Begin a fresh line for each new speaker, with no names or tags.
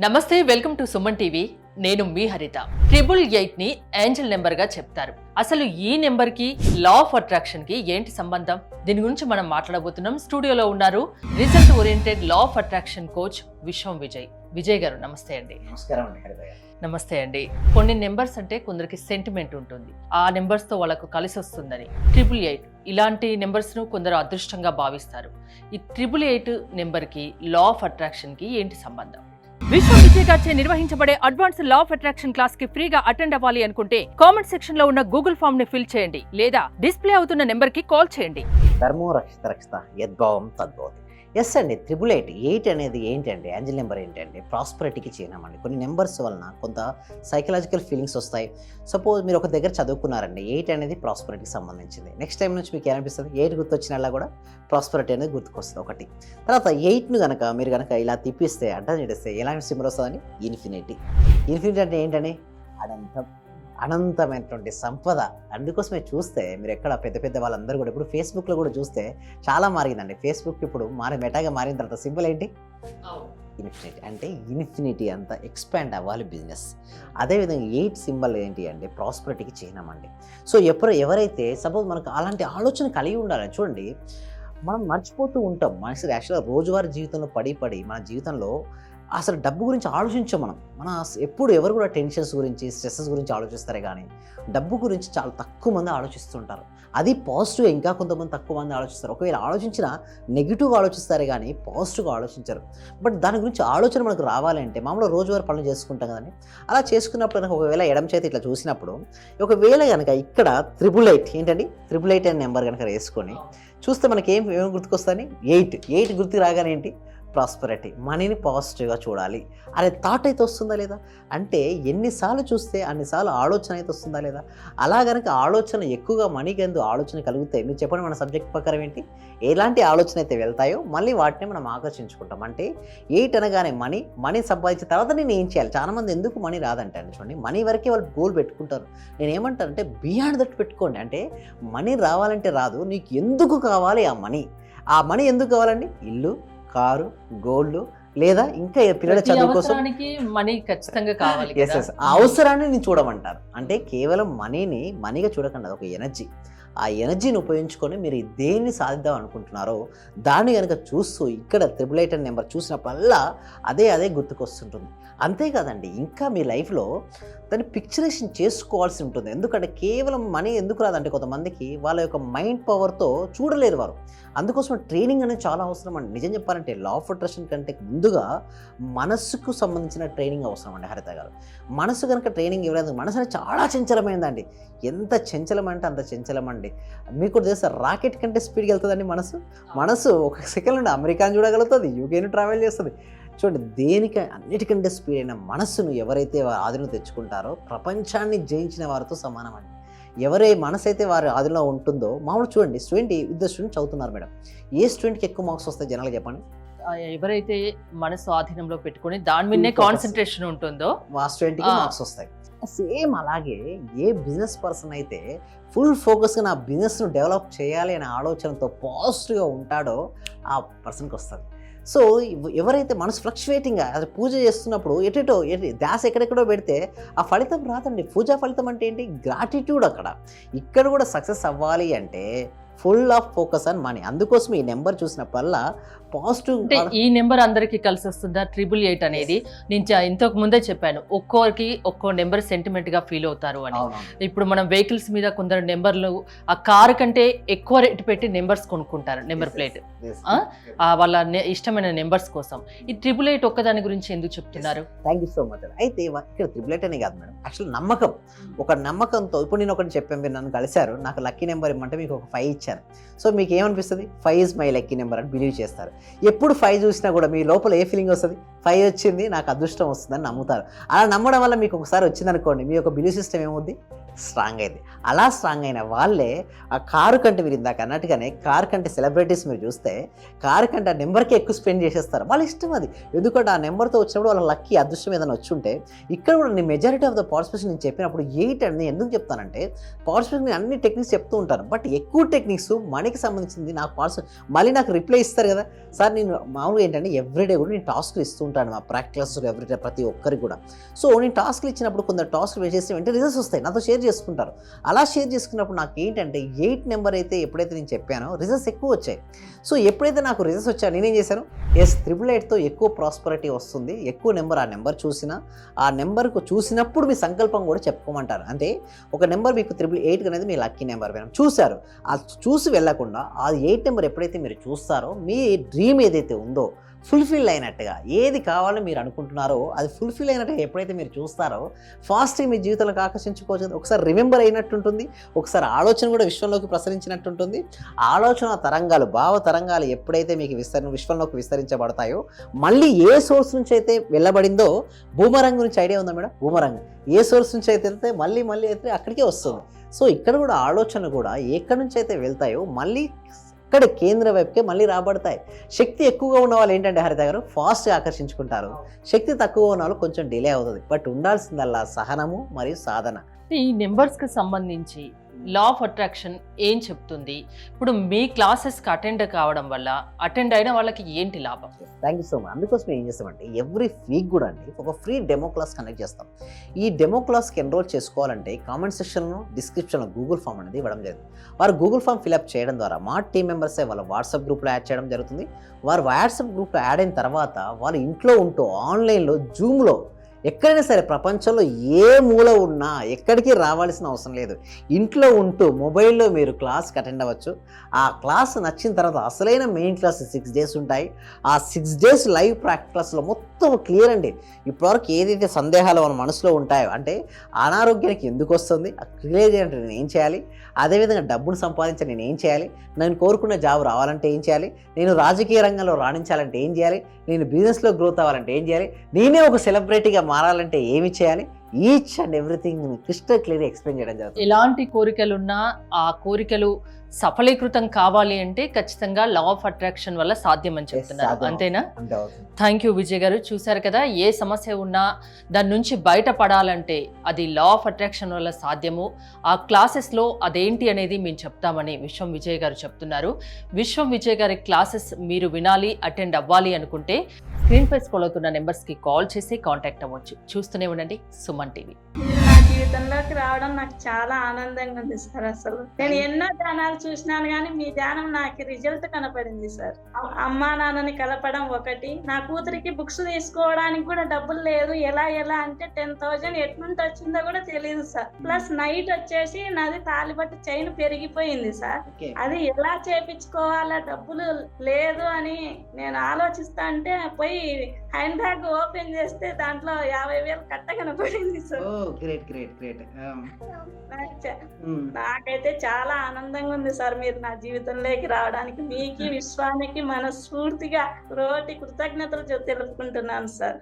నమస్తే welcome to Suman TV. నేను మీ హరిత. ట్రిపుల్ ఎయిట్ని ఏంజల్ నెంబర్గా చెప్తారు. అసలు ఈ నెంబర్కి లా ఆఫ్ అట్రాక్షన్కి ఏంటి సంబంధం? దీని గురించి మనం మాట్లాడబోతున్నాం. స్టూడియోలో ఉన్నారు result oriented law of attraction coach Vishwam Vijay. Vijay గారు నమస్తే అండి.
నమస్కారం
నమస్తే అండి. కొన్ని నెంబర్స్ అంటే కొందరికి సెంటిమెంట్ ఉంటుంది. ఆ నెంబర్స్తో వాళ్ళకు కలిసి వస్తుందని. ట్రిపుల్ ఎయిట్ ఇలాంటి నెంబర్స్ను కొందరు అదృష్టంగా భావిస్తారు. ఈ ట్రిపుల్ ఎయిట్ నెంబర్కి లా ఆఫ్ అట్రాక్షన్కి ఏంటి సంబంధం? విశ్వ విజయ్ నిర్వహించబడే అడ్వాన్స్ లా ఆఫ్ అట్రాక్షన్ క్లాస్కి ఫ్రీగా అటెండ్ అవ్వాలి అనుకుంటే కామెంట్ సెక్షన్లో ఉన్న గూగుల్ ఫామ్ని ఫిల్ చేయండి లేదా డిస్ప్లే అవుతున్న నెంబర్కి కాల్ చేయండి.
ధర్మో రక్షిత రక్షిత యద్భావం తద్భవతి. ఎస్ అండి. త్రిబుల్ ఎయిట్ ఎయిట్ అనేది ఏంటండి? యాంజిల్ నెంబర్ ఏంటండి? ప్రాస్పరిటీకి చిహ్నం అండి కొన్ని నెంబర్స్ వలన కొంత సైకలాజికల్ ఫీలింగ్స్ వస్తాయి. సపోజ్ మీరు ఒక దగ్గర చదువుకున్నారండి. ఎయిట్ అనేది ప్రాస్పరిటీకి సంబంధించింది. నెక్స్ట్ టైం నుంచి మీకు ఏమనిపిస్తుంది? ఎయిట్ గుర్తొచ్చినలా కూడా ప్రాస్పరిటీ అనేది గుర్తుకొస్తుంది ఒకటి. తర్వాత ఎయిట్ను కనుక మీరు కనుక ఇలా తిప్పిస్తే అడ్డం చేస్తే ఎలాంటి సింబల్ వస్తుందని ఇన్ఫినిటీ ఇన్ఫినిటీ అంటే ఏంటని అనంతం అనంతమైనటువంటి సంపద. అందుకోసమే చూస్తే మీరు ఎక్కడ పెద్ద పెద్ద వాళ్ళందరూ కూడా ఇప్పుడు ఫేస్బుక్లో కూడా చూస్తే చాలా మారిందండి ఫేస్బుక్ ఇప్పుడు మారి మెటాగా మారిన తర్వాత సింబల్ ఏంటి? ఇన్ఫినిటీ. అంటే ఇన్ఫినిటీ అంత ఎక్స్పాండ్ అవ్వాలి బిజినెస్. అదేవిధంగా ఎయిట్ సింబల్ ఏంటి అంటే ప్రాస్పరిటీకి చిహ్నం అండి. సో ఎప్పుడు ఎవరైతే సపోజ్ మనకు అలాంటి ఆలోచన కలిగి ఉండాలి చూడండి. మనం మర్చిపోతూ ఉంటాం. మనిషి యాక్చువల్గా రోజువారీ జీవితంలో పడి పడి మన జీవితంలో అసలు డబ్బు గురించి ఆలోచించాం మనం. మన ఎప్పుడు ఎవరు కూడా టెన్షన్స్ గురించి స్ట్రెస్సెస్ గురించి ఆలోచిస్తారే కానీ డబ్బు గురించి చాలా తక్కువ మంది ఆలోచిస్తుంటారు. అది పాజిటివ్ ఇంకా కొంతమంది తక్కువ మంది ఆలోచిస్తారు. ఒకవేళ ఆలోచించినా నెగిటివ్గా ఆలోచిస్తారే కానీ పాజిటివ్గా ఆలోచించరు. బట్ దాని గురించి ఆలోచన మనకు రావాలంటే మామూలుగా రోజువారీ పనులు చేసుకుంటాం కదండి. అలా చేసుకున్నప్పుడు కనుక ఒకవేళ ఎడమ చేతి ఇట్లా చూసినప్పుడు ఒకవేళ కనుక ఇక్కడ త్రిబుల్ ఎయిట్ ఏంటండి? త్రిబుల్ ఎయిట్ అనే నెంబర్ కనుక వేసుకొని చూస్తే మనకి ఏం ఏం గుర్తుకొస్తుంది ఎయిట్. ఎయిట్ గుర్తుకు రాగానే ఏంటి? ప్రాస్పరిటీ మనీని పాజిటివ్గా చూడాలి. అనే థాట్ అయితే వస్తుందా లేదా? అంటే ఎన్నిసార్లు చూస్తే అన్నిసార్లు ఆలోచన అయితే వస్తుందా లేదా? అలా కనుక ఆలోచన ఎక్కువగా మనీకి ఎందుకు ఆలోచన కలిగితే మీరు చెప్పండి మన సబ్జెక్ట్ ప్రకారం ఏంటి? ఎలాంటి ఆలోచన అయితే వెళ్తాయో మళ్ళీ వాటిని మనం ఆకర్షించుకుంటాం. అంటే ఎయిట్ అనగానే మనీ మనీ సంపాదించిన తర్వాత నేను ఏం చేయాలి? చాలామంది ఎందుకు మనీ రాదంటే చూడండి. మనీ వరకే వాళ్ళు గోల్ పెట్టుకుంటారు. నేను ఏమంటానంటే బియాండ్ దట్ పెట్టుకోండి. అంటే మనీ రావాలంటే రాదు నీకు ఎందుకు కావాలి ఆ మనీ ఆ మనీ ఎందుకు కావాలండి? ఇల్లు కారు గోల్డ్ లేదా ఇంకా పిల్లల చదువు కోసం?
మనీ ఖచ్చితంగా కావాలి
ఎస్. ఎస్ అవసరాన్ని నేను చూడమంటారు. అంటే కేవలం మనీని మనీగా చూడకండి అది ఒక ఎనర్జీ. ఆ ఎనర్జీని ఉపయోగించుకొని మీరు దేన్ని సాధిద్దాం అనుకుంటున్నారో దాన్ని కనుక చూస్తూ ఇక్కడ త్రిబుల్ ఎయిట్ అనే నెంబర్ చూసినప్పుడల్లా అదే అదే గుర్తుకొస్తుంటుంది. అంతేకాదండి ఇంకా మీ లైఫ్లో దాన్ని పిక్చరేషన్ చేసుకోవాల్సి ఉంటుంది. ఎందుకంటే కేవలం మనీ ఎందుకు రాదంటే కొంతమందికి వాళ్ళ యొక్క మైండ్ పవర్తో చూడలేరు వారు. అందుకోసం ట్రైనింగ్ అనేది చాలా అవసరం అండి. నిజం చెప్పాలంటే లా ఆఫ్ అట్రాక్షన్ కంటే ముందుగా మనస్సుకు సంబంధించిన ట్రైనింగ్ అవసరం అండి హరిత గారు. మనసు కనుక ట్రైనింగ్ ఇవ్వలేదు మనసు అనేది చాలా చంచలమైందండి. ఎంత చంచలం అంటే అంత చంచలం అండి మీకు కూడా తెలుసా రాకెట్ కంటే స్పీడ్కి వెళ్తుందండి మనసు మనసు ఒక సెకండ్ నుండి అమెరికాని చూడగలుగుతుంది యూకేని ట్రావెల్ చేస్తుంది. చూడండి దేనికి అన్నిటికంటే స్పీడ్ అయిన మనస్సును ఎవరైతే వారి ఆధీనం తెచ్చుకుంటారో ప్రపంచాన్ని జయించిన వారితో సమానం అండి ఎవరే మనసు అయితే వారి ఆధీనంలో ఉంటుందో మామూలు చూడండి స్టూడెంట్ ఇద్దరు స్టూడెంట్ చదువుతున్నారు మేడం. ఏ స్టూడెంట్కి ఎక్కువ మార్క్స్ వస్తాయి జనాలు చెప్పండి?
ఎవరైతే మనసు ఆధీనంలో పెట్టుకొని దాని మీదనే. కాన్సన్ట్రేషన్ ఉంటుందో
ఆ. మార్క్స్ వస్తాయి. సేమ్ అలాగే ఏ బిజినెస్ పర్సన్ అయితే ఫుల్ ఫోకస్గా నా బిజినెస్ను డెవలప్ చేయాలి అనే ఆలోచనతో పాజిటివ్గా ఉంటాడో ఆ పర్సన్కి వస్తుంది. సో ఎవ- ఎవరైతే మనసు ఫ్లక్చువేటింగ్గా అది పూజ చేస్తున్నప్పుడు ఎటెటో ఎటు ధ్యాస ఎక్కడెక్కడో పెడితే ఆ ఫలితం రాదండి. పూజా ఫలితం అంటే ఏంటి? గ్రాటిట్యూడ్ అక్కడ. ఇక్కడ కూడా సక్సెస్ అవ్వాలి అంటే ఫుల్ ఆఫ్ ఫోకస్ అని మనీ. అందుకోసం ఈ నెంబర్ చూసినప్పుడల్లా పాజిటివ్
అంటే ఈ నెంబర్ అందరికి కలిసి వస్తుందా? ట్రిపుల్ ఎయిట్ అనేది నేను ఇంతకు ముందే చెప్పాను. ఒక్కోరికి ఒక్కో నెంబర్ సెంటిమెంట్గా ఫీల్ అవుతారు అని. ఇప్పుడు మనం వెహికల్స్ మీద కొందరు నెంబర్లు ఆ కారు కంటే ఎక్కువ రేట్ పెట్టి నెంబర్స్ కొనుక్కుంటారు నెంబర్ ప్లేట్ వాళ్ళ ఇష్టమైన నెంబర్స్ కోసం. ఈ ట్రిపుల్ ఎయిట్ ఒక్కదాని గురించి ఎందుకు చెప్తున్నారు?
థ్యాంక్ యూ సో మచ్ అయితే ఇక్కడ త్రిబులెట్ అనే కాదు మేడం. యాక్చువల్ నమ్మకం. ఒక నమ్మకంతో ఇప్పుడు నేను ఒకటి చెప్పాను మీరు నన్ను కలిశారు. నాకు లక్కీ నెంబర్ ఇమ్మంటే మీకు ఒక ఫైవ్ ఇచ్చాను సో మీకు ఏమనిపిస్తుంది five is my lucky number అని బిలీవ్ చేస్తారు. ఎప్పుడు ఫైవ్ చూసినా కూడా మీ లోపల ఏ ఫీలింగ్ వస్తుంది? ఫైవ్ వచ్చింది నాకు అదృష్టం వస్తుందని నమ్ముతారు. అలా నమ్మడం వల్ల మీకు ఒకసారి వచ్చింది అనుకోండి మీ యొక్క బిలీవ్ సిస్టమ్ ఏమవుద్ది? స్ట్రాంగ్ అయింది. అలా స్ట్రాంగ్ అయిన వాళ్ళే ఆ కారు కంటే మీరు ఇందాక అన్నట్టుగానే కారు కంటే సెలబ్రిటీస్ మీరు చూస్తే కారు కంటే ఆ నెంబర్కి ఎక్కువ స్పెండ్ చేసేస్తారు. వాళ్ళ ఇష్టం అది. ఎందుకంటే ఆ నెంబర్తో వచ్చినప్పుడు వాళ్ళ లక్కీ అదృష్టం ఏదైనా వచ్చి ఉంటే ఇక్కడ కూడా నేను మెజారిటీ ఆఫ్ ద పార్టిసిపేషన్ నేను చెప్పినప్పుడు ఎయిట్ అని నేను ఎందుకు చెప్తానంటే పార్టిసిపేషన్ నేను అన్ని టెక్నిక్స్ చెప్తూ ఉంటాను బట్ ఎక్కువ టెక్నిక్స్ మనీకి సంబంధించింది నాకు పార్టిసిపేట్ మళ్ళీ నాకు రిప్లై ఇస్తారు కదా. సార్ నేను మామూలుగా ఏంటంటే ఎవ్రీడే కూడా నేను టాస్క్లు ఇస్తూ ఉంటాను మా ప్రాక్టీస్ ఎవ్రీడే ప్రతి ఒక్కరికి కూడా. సో నేను టాస్క్లు ఇచ్చినప్పుడు కొందరు టాస్క్లు వేసేసి వెంటనే రిజల్ట్స్ వస్తాయి. నాతో షేర్ చేసుకుంటారు. అలా షేర్ చేసుకున్నప్పుడు నాకు ఏంటంటే ఎయిట్ నెంబర్ అయితే ఎప్పుడైతే నేను చెప్పానో రిజల్ట్స్ ఎక్కువ వచ్చాయి. సో ఎప్పుడైతే నాకు రిజల్ట్స్ వచ్చాయో నేనేం చేశాను? ఎస్ త్రిబుల్ ఎయిట్తో ఎక్కువ ప్రాస్పరిటీ వస్తుంది. ఎక్కువ నెంబర్ ఆ నెంబర్ చూసినా ఆ నెంబర్కు చూసినప్పుడు మీ సంకల్పం కూడా చెప్పుకోమంటారు. అంటే ఒక నెంబర్ మీకు త్రిబుల్ ఎయిట్ అనేది మీ లక్కీ నెంబర్ మేడం చూశారు. అది చూసి వెళ్ళకుండా ఆ ఎయిట్ నెంబర్ ఎప్పుడైతే మీరు చూస్తారో మీ డ్రీమ్ ఏదైతే ఉందో ఫుల్ఫిల్ అయినట్టుగా ఏది కావాలో మీరు అనుకుంటున్నారో అది ఫుల్ఫిల్ అయినట్టుగా ఎప్పుడైతే మీరు చూస్తారో ఫాస్ట్గా మీ జీవితంలోకి ఆకర్షించుకోవచ్చు. ఒకసారి రిమెంబర్ అయినట్టుంటుంది. ఒకసారి ఆలోచన కూడా విశ్వంలోకి ప్రసరించినట్టుంటుంది. ఆలోచన తరంగాలు భావ తరంగాలు ఎప్పుడైతే మీకు విస్తరణ విశ్వంలోకి విస్తరించబడతాయో మళ్ళీ ఏ సోర్స్ నుంచి అయితే వెళ్ళబడిందో భూమరంగ్ గురించి ఐడియా ఉందా మేడం? భూమరంగ్ ఏ సోర్స్ నుంచి అయితే వెళ్తే మళ్ళీ మళ్ళీ అయితే అక్కడికే వస్తుంది. సో ఇక్కడ కూడా ఆలోచన కూడా ఎక్కడి నుంచి అయితే వెళ్తాయో మళ్ళీ ఇక్కడ కేంద్ర వైపుకే మళ్ళీ రాబడతాయి. శక్తి ఎక్కువగా ఉన్న వాళ్ళు ఏంటంటే హరిత గారు ఫాస్ట్గా ఆకర్షించుకుంటారు. శక్తి తక్కువ ఉన్న వాళ్ళు కొంచెం డిలే అవుతుంది. బట్ ఉండాల్సిందల్లా సహనము మరియు సాధన.
ఈ నెంబర్స్కి సంబంధించి లా ఆఫ్ అట్రాక్షన్ ఏం చెప్తుంది? ఇప్పుడు మీ క్లాసెస్కి అటెండ్ కావడం వల్ల అటెండ్ అయిన వాళ్ళకి ఏంటి లాభం?
థ్యాంక్ యూ సో మచ్ అందుకోసం ఏం చేస్తామంటే ఎవ్రీ వీక్ కూడా అండి ఒక ఫ్రీ డెమో క్లాస్ కండక్ట్ చేస్తాం. ఈ డెమో క్లాస్కి ఎన్రోల్ చేసుకోవాలంటే కామెంట్ సెక్షన్లో డిస్క్రిప్షన్లో గూగుల్ ఫామ్ అనేది ఇవ్వడం జరుగుతుంది వారు గూగుల్ ఫామ్ ఫిల్అప్ చేయడం ద్వారా మా టీం మెంబర్సే వాళ్ళ వాట్సాప్ గ్రూప్లో యాడ్ చేయడం జరుగుతుంది. వారు వాట్సాప్ గ్రూప్లో యాడ్ అయిన తర్వాత వాళ్ళు ఇంట్లో ఉంటూ ఆన్లైన్లో జూమ్లో ఎక్కడైనా సరే ప్రపంచంలో ఏ మూల ఉన్నా ఎక్కడికి రావాల్సిన అవసరం లేదు. ఇంట్లో ఉంటూ మొబైల్లో మీరు క్లాస్కి అటెండ్ అవ్వచ్చు. ఆ క్లాస్ నచ్చిన తర్వాత అసలైన మెయిన్ క్లాస్ సిక్స్ డేస్ ఉంటాయి. ఆ సిక్స్ డేస్ లైవ్ ప్రాక్టికల్స్లో మొత్తం క్లియర్ అండి. ఇప్పటివరకు ఏదైతే సందేహాలు మన మనసులో ఉంటాయో అంటే అనారోగ్యానికి ఎందుకు వస్తుంది? ఆ క్లియర్ చేయాలంటే నేను ఏం చేయాలి? అదేవిధంగా డబ్బును సంపాదించాలి నేను ఏం చేయాలి? నేను కోరుకున్న జాబ్ రావాలంటే ఏం చేయాలి? నేను రాజకీయ రంగంలో రాణించాలంటే ఏం చేయాలి? నేను బిజినెస్లో గ్రోత్ అవ్వాలంటే ఏం చేయాలి? నేనే ఒక సెలబ్రిటీగా మారాలంటే ఏమి చేయాలి? Each and everything crystal clear explain చేయడం జరుగుతుంది.
ఎలాంటి కోరికలున్నా ఆ కోరికలు సఫలీకృతం కావాలి అంటే ఖచ్చితంగా లా ఆఫ్ అట్రాక్షన్ వల్ల సాధ్యం అని చెప్తున్నారు. అంతేనా? థ్యాంక్ యూ విజయ్ గారు. చూశారు కదా ఏ సమస్య ఉన్నా దాని నుంచి బయటపడాలంటే అది లా ఆఫ్ అట్రాక్షన్ వల్ల సాధ్యము. ఆ క్లాసెస్లో అదేంటి అనేది మేము చెప్తామని విశ్వం విజయ్ గారు చెప్తున్నారు. విశ్వం విజయ్ గారి క్లాసెస్ మీరు వినాలి అటెండ్ అవ్వాలి అనుకుంటే స్క్రీన్ పై స్క్రోల్ అవుతున్న నెంబర్స్కి కాల్ చేసి కాంటాక్ట్ అవ్వచ్చు. చూస్తూనే ఉండండి. సుమన్ టీవీ
నా జీవితంలోకి రావడం నాకు చాలా ఆనందంగా ఉంది సార్ అసలు. నేను ఎన్నో ధ్యానాలు చూసినాను కానీ మీ ధ్యానం నాకు రిజల్ట్ కనపడింది సార్. అమ్మా నాన్నని కలపడం ఒకటి నా కూతురికి బుక్స్ తీసుకోవడానికి కూడా డబ్బులు లేదు. ఎలా ఎలా అంటే టెన్ థౌజండ్ ఎట్నుంటి వచ్చిందో కూడా తెలియదు సార్. ప్లస్ నైట్ వచ్చేసి నాది తాలిబట్టు చైన్ పెరిగిపోయింది సార్. అది ఎలా చేపించుకోవాలా డబ్బులు లేదు అని నేను ఆలోచిస్తా అంటే పోయి హ్యాండ్ బ్యాగ్ ఓపెన్ చేస్తే దాంట్లో యాభై వేలు కట్ట కనపడింది సార్.
గ్రేట్ గ్రేట్ గ్రేట్
నాకు చా- నాకైతే చాలా ఆనందంగా ఉంది సార్ మీరు నా జీవితంలోకి రావడానికి. మీకు విశ్వానికి మనస్ఫూర్తిగా రోటి కృతజ్ఞతలు తెలుపుకుంటున్నాను సార్.